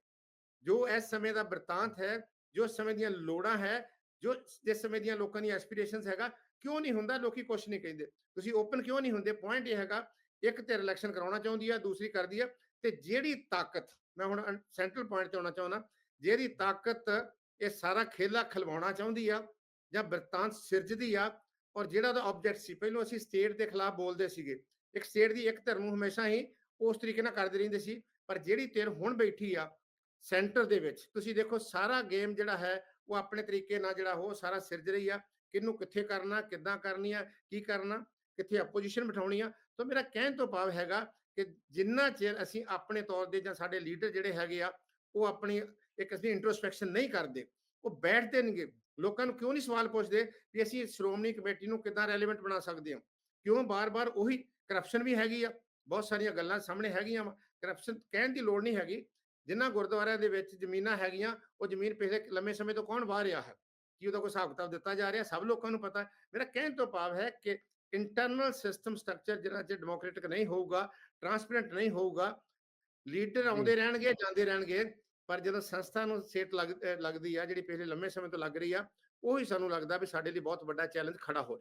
ਜੋ ਇਸ ਸਮੇਂ ਦਾ ਵਰਤਾਂਤ ਹੈ, ਜੋ ਸਮੇਂ ਦੀਆਂ ਲੋੜਾਂ ਹੈ, ਜੋ ਜਿਸ ਸਮੇਂ ਦੀਆਂ ਲੋਕਾਂ ਦੀਆਂ ਐਸਪੀਰੇਸ਼ਨਸ ਹੈਗਾ ਕਿਉਂ ਨਹੀਂ ਹੁੰਦਾ? ਲੋਕੀ ਕੁਝ ਨਹੀਂ ਕਹਿੰਦੇ। ਤੁਸੀਂ ਓਪਨ ਕਿਉਂ ਨਹੀਂ ਹੁੰਦੇ? ਪੁਆਇੰਟ ਇਹ ਹੈਗਾ, ਇੱਕ ਤੇ ਰਿਲੈਕਸ਼ਨ ਕਰਾਉਣਾ ਚਾਹੁੰਦੀ ਆ, ਦੂਸਰੀ ਕਰਦੀ ਆ, ਤੇ ਜਿਹੜੀ ਤਾਕਤ, ਮੈਂ ਹੁਣ ਸੈਂਟਰਲ ਪੁਆਇੰਟ ਤੇ ਆਉਣਾ ਚਾਹੁੰਦਾ, ਜਿਹੜੀ ਤਾਕਤ ਇਹ ਸਾਰਾ ਖੇਲਾ ਖਲਵਾਉਣਾ ਚਾਹੁੰਦੀ ਆ, ਜਾਂ ਵਰਤਾਂਤ ਸਿਰਜਦੀ ਆ, ਔਰ ਜਿਹੜਾ ਉਹਦਾ ਆਬਜੈਕਟ ਸੀ, ਪਹਿਲਾਂ ਅਸੀਂ ਸਟੇਟ ਦੇ ਖਿਲਾਫ ਬੋਲਦੇ ਸੀਗੇ। ਇੱਕ ਸਟੇਟ ਦੀ ਇੱਕ ਧਿਰ ਨੂੰ ਹਮੇਸ਼ਾ ਹੀ ਉਸ ਤਰੀਕੇ ਨਾਲ ਕਰਦੇ ਰਹਿੰਦੇ ਸੀ, ਪਰ ਜਿਹੜੀ ਧਿਰ ਹੁਣ ਬੈਠੀ ਆ ਸੈਂਟਰ ਦੇ ਵਿੱਚ, ਤੁਸੀਂ ਦੇਖੋ ਸਾਰਾ ਗੇਮ ਜਿਹੜਾ ਹੈ, ਉਹ ਆਪਣੇ ਤਰੀਕੇ ਨਾਲ ਜਿਹੜਾ ਉਹ ਸਾਰਾ ਸਿਰਜ ਰਹੀ ਆ ਕਿਹਨੂੰ ਕਿੱਥੇ ਕਰਨਾ, ਕਿੱਦਾਂ ਕਰਨੀ ਆ, ਕੀ ਕਰਨਾ, ਕਿੱਥੇ ਆਪੋਜੀਸ਼ਨ ਬਿਠਾਉਣੀ ਆ, ਤਾਂ ਮੇਰਾ ਕਹਿਣ ਤੋਂ ਭਾਵ ਹੈਗਾ ਕਿ ਜਿੰਨਾ ਚਿਰ ਅਸੀਂ ਆਪਣੇ ਤੌਰ ਦੇ ਜਾਂ ਸਾਡੇ ਲੀਡਰ ਜਿਹੜੇ ਹੈਗੇ ਆ, ਉਹ ਆਪਣੀ ਇੱਕ ਅਸੀਂ ਇੰਟਰੋਸਪੈਕਸ਼ਨ ਨਹੀਂ ਕਰਦੇ, ਉਹ ਬੈਠਦੇ ਨਹੀਂਗੇ ਲੋਕਾਂ ਨੂੰ ਕਿਉਂ ਨਹੀਂ ਸਵਾਲ ਪੁੱਛਦੇ ਵੀ ਅਸੀਂ ਸ਼੍ਰੋਮਣੀ ਕਮੇਟੀ ਨੂੰ ਕਿੱਦਾਂ ਰੈਲੇਵੈਂਟ ਬਣਾ ਸਕਦੇ ਹਾਂ? ਕਿਉਂ ਬਾਰ-ਬਾਰ ਉਹੀ ਕਰਪਸ਼ਨ ਵੀ ਹੈਗੀ ਆ, ਬਹੁਤ ਸਾਰੀਆਂ ਗੱਲਾਂ ਸਾਹਮਣੇ ਹੈਗੀਆਂ ਕਰਪਸ਼ਨ ਕਹਿਣ ਦੀ ਲੋੜ ਨਹੀਂ ਹੈਗੀ ਜਿਨ੍ਹਾਂ ਗੁਰਦੁਆਰਿਆਂ ਦੇ ਵਿੱਚ ਜ਼ਮੀਨਾਂ ਹੈਗੀਆਂ, ਉਹ ਜ਼ਮੀਨ ਪਿਛਲੇ ਲੰਮੇ ਸਮੇਂ ਤੋਂ ਕੌਣ ਵਾਹ ਰਿਹਾ ਹੈ? ਕੀ ਉਹਦਾ ਕੋਈ ਹਿਸਾਬ ਕਿਤਾਬ ਦਿੱਤਾ ਜਾ ਰਿਹਾ ਸਭ ਲੋਕਾਂ ਨੂੰ ਪਤਾ ਮੇਰਾ ਕਹਿਣ ਤੋਂ ਭਾਵ ਹੈ ਕਿ ਇੰਟਰਨਲ ਸਿਸਟਮ ਸਟਰਕਚਰ ਜਿਹੜਾ ਜੇ ਡੈਮੋਕ੍ਰੈਟਿਕ ਨਹੀਂ ਹੋਊਗਾ ਟਰਾਂਸਪੇਰੈਂਟ ਨਹੀਂ ਹੋਊਗਾ ਲੀਡਰ ਆਉਂਦੇ ਰਹਿਣਗੇ ਜਾਂਦੇ ਰਹਿਣਗੇ ਪਰ ਜਦੋਂ ਸੰਸਥਾ ਨੂੰ ਸੇਟ ਲੱਗਦੀ ਆ ਜਿਹੜੀ ਪਿਛਲੇ ਲੰਮੇ ਸਮੇਂ ਤੋਂ ਲੱਗ ਰਹੀ ਆ ਉਹੀ ਸਾਨੂੰ ਲੱਗਦਾ ਵੀ ਸਾਡੇ ਲਈ ਬਹੁਤ ਵੱਡਾ ਚੈਲੰਜ ਖੜਾ ਹੋ ਰਿਹਾ।